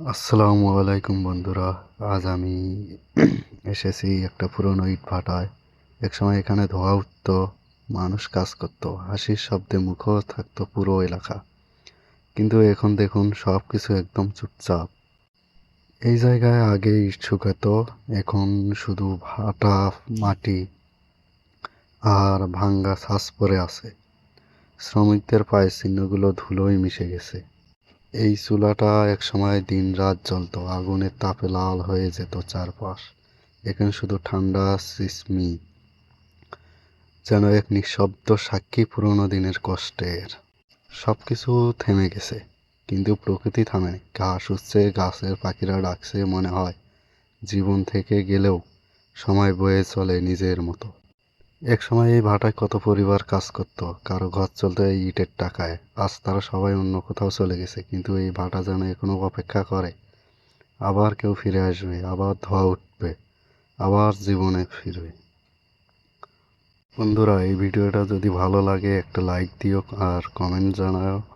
আসসালামু আলাইকুম বন্ধুরা, আজ আমি এসেছি একটা পুরনো ইট ভাটায়। একসময় এখানে ধোয়া উঠতো, মানুষ কাজ করতো, হাসির শব্দে মুখর থাকতো পুরো এলাকা। কিন্তু এখন দেখুন সব কিছু একদম চুপচাপ। এই জায়গায় আগে ইট এখন শুধু ভাটা, মাটি আর ভাঙ্গা ছাস পরে আছে। শ্রমিকদের পায়ের চিহ্নগুলো ধুলোয় মিশে গেছে। এই চুলাটা একসময় দিন রাত জ্বলতো, আগুনের তাপে লাল হয়ে যেত চারপাশ। এখানে শুধু ঠান্ডা সিসমি, যেন এক নিঃশব্দ সাক্ষী পুরোনো দিনের কষ্টের। সব কিছু থেমে গেছে, কিন্তু প্রকৃতি থামেনি। ঘাস উঠছে, গাছের পাখিরা ডাকছে, মনে হয় জীবন থেকে গেলেও সময় বয়ে চলে নিজের মতো। এক সময় এই ভাটায় কত পরিবার কাজ করত, কারও ঘর চলতো এই ইটের টাকায়। আজ তারা সবাই অন্য কোথাও চলে গেছে, কিন্তু এই ভাটা যেন এখনও অপেক্ষা করে। আবার কেউ ফিরে আসবে, আবার ধোয়া উঠবে, আবার জীবনে ফিরবে। বন্ধুরা, এই ভিডিওটা যদি ভালো লাগে একটা লাইক দিও আর কমেন্ট জানাও।